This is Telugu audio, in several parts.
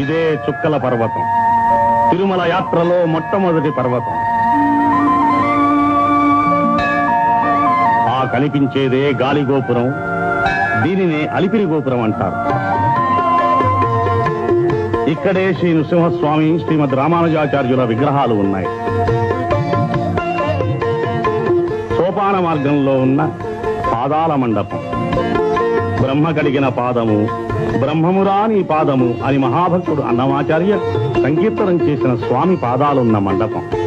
ఇదే చుక్కల పర్వతం. తిరుమల యాత్రలో మొట్టమొదటి పర్వతం. ఆ కనిపించేదే గాలి గోపురం. దీనినే అలిపిరి గోపురం అంటారు. ఇక్కడే శ్రీ నృసింహస్వామి శ్రీమద్ రామానుజాచార్యుల విగ్రహాలు ఉన్నాయి. సోపాన మార్గంలో ఉన్న పాదాల మండపం. బ్రహ్మ కలిగిన పాదము బ్రహ్మమురాని పాదము అని మహాభక్తుడు అన్నమాచార్య సంకీర్తనం చేసిన స్వామి పాదాలున్న మండపం.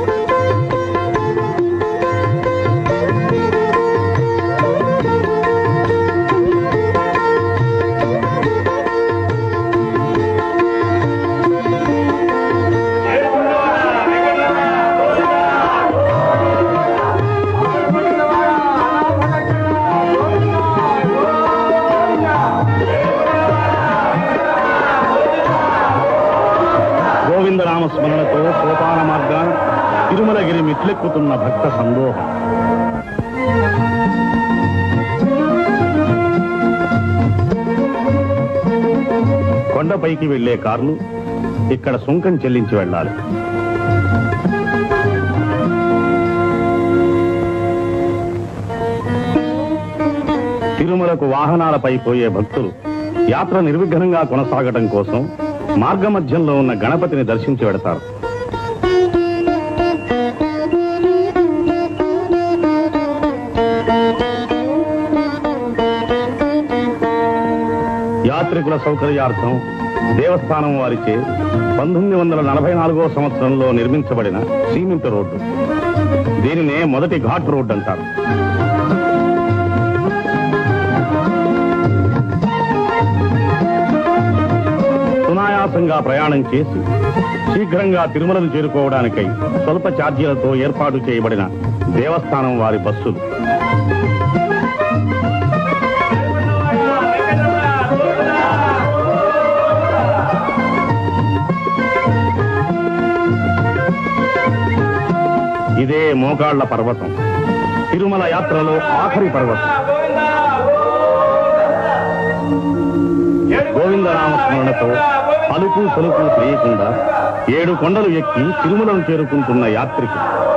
నామస్మరణతో సోపాన మార్గాన తిరుమలగిరి మిట్లెక్కుతున్న భక్త సందోహం. కొండపైకి వెళ్ళే కార్లు ఇక్కడ సుంకం చెల్లించి వెళ్ళాలి. తిరుమలకు వాహనాలపై పోయే భక్తులు యాత్ర నిర్విఘ్నంగా కొనసాగటం కోసం మార్గమధ్యంలో ఉన్న గణపతిని దర్శించి వెడతారు. యాత్రికుల సౌకర్యార్థం దేవస్థానం వారిచే పంతొమ్మిది వందల నలభై నాలుగో సంవత్సరంలో నిర్మించబడిన సీమింత రోడ్డు. దీనినే మొదటి ఘాట్ రోడ్డు అంటారు. సునాయాసంగా ప్రయాణం చేసి శీఘ్రంగా తిరుమలను చేరుకోవడానికై స్వల్ప ఛార్జీలతో ఏర్పాటు చేయబడిన దేవస్థానం వారి బస్సులు. ఇదే మోకాళ్ళ పర్వతం. తిరుమల యాత్రలో ఆఖరి పర్వతం. గోవిందనామస్మరణతో అలుపు సలుపు తెలియకుండా ఏడు కొండలు ఎక్కి తిరుమలను చేరుకుంటున్న యాత్రికులు